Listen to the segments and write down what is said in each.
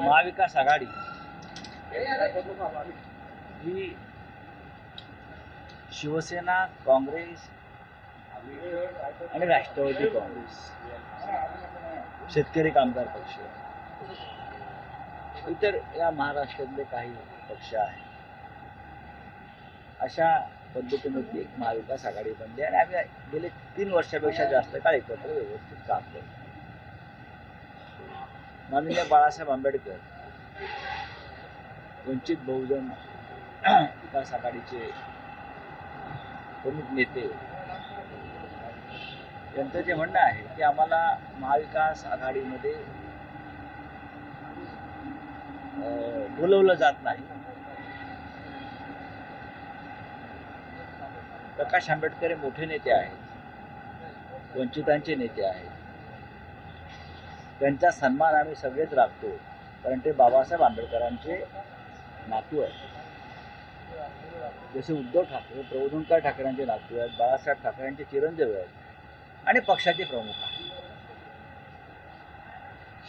महाविकास आघाडी. ही शिवसेना काँग्रेस आणि राष्ट्रवादी काँग्रेस. शेतकरी कामगार पक्ष. इतर या महाराष्ट्रातले काही पक्ष आहेत. अशा पद्धतीनं ती एक महाविकास आघाडी बनली आणि आम्ही गेले तीन वर्षापेक्षा जास्त काळ एकत्र व्यवस्थित काम करतो. माननीय बाळासाहेब आंबेडकर वंचित बहुजन विकास आघाडीचे प्रमुख नेते यांचं जे म्हणणं आहे की आम्हाला महाविकास आघाडीमध्ये बोलवलं जात नाही. प्रकाश आंबेडकर हे मोठे नेते आहेत वंचितांचे नेते आहेत. त्यांचा सन्मान आम्ही सगळेच राखतो. कारण ते बाबासाहेब आंबेडकरांचे नातू आहेत. जसे उद्धव ठाकरे प्रबोधनकार ठाकरेंचे नातू आहेत बाळासाहेब ठाकरेंचे चिरंजीव आहेत आणि पक्षाचे प्रमुख आहेत.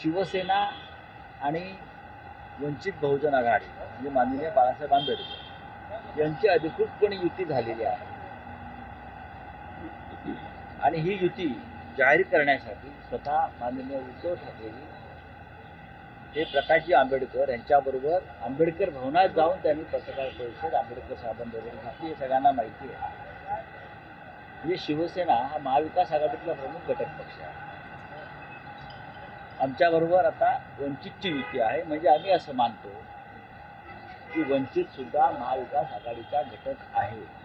शिवसेना आणि वंचित बहुजन आघाडी म्हणजे माननीय बाळासाहेब आंबेडकर यांची अधिकृतपणे युती झालेली आहे. आणि ही युती जाहीर करण्यासाठी स्वतः माननीय उद्धव ठाकरे हे प्रकाशजी आंबेडकर यांच्याबरोबर आंबेडकर भवनात जाऊन त्यांनी पत्रकार परिषद आंबेडकर साहेबांबरोबर घेतली हे सगळ्यांना माहिती आहे. म्हणजे शिवसेना हा महाविकास आघाडीतला प्रमुख घटक पक्ष आहे. आमच्याबरोबर आता वंचितची युती आहे म्हणजे आम्ही असं मानतो की वंचितसुद्धा महाविकास आघाडीचा घटक आहे.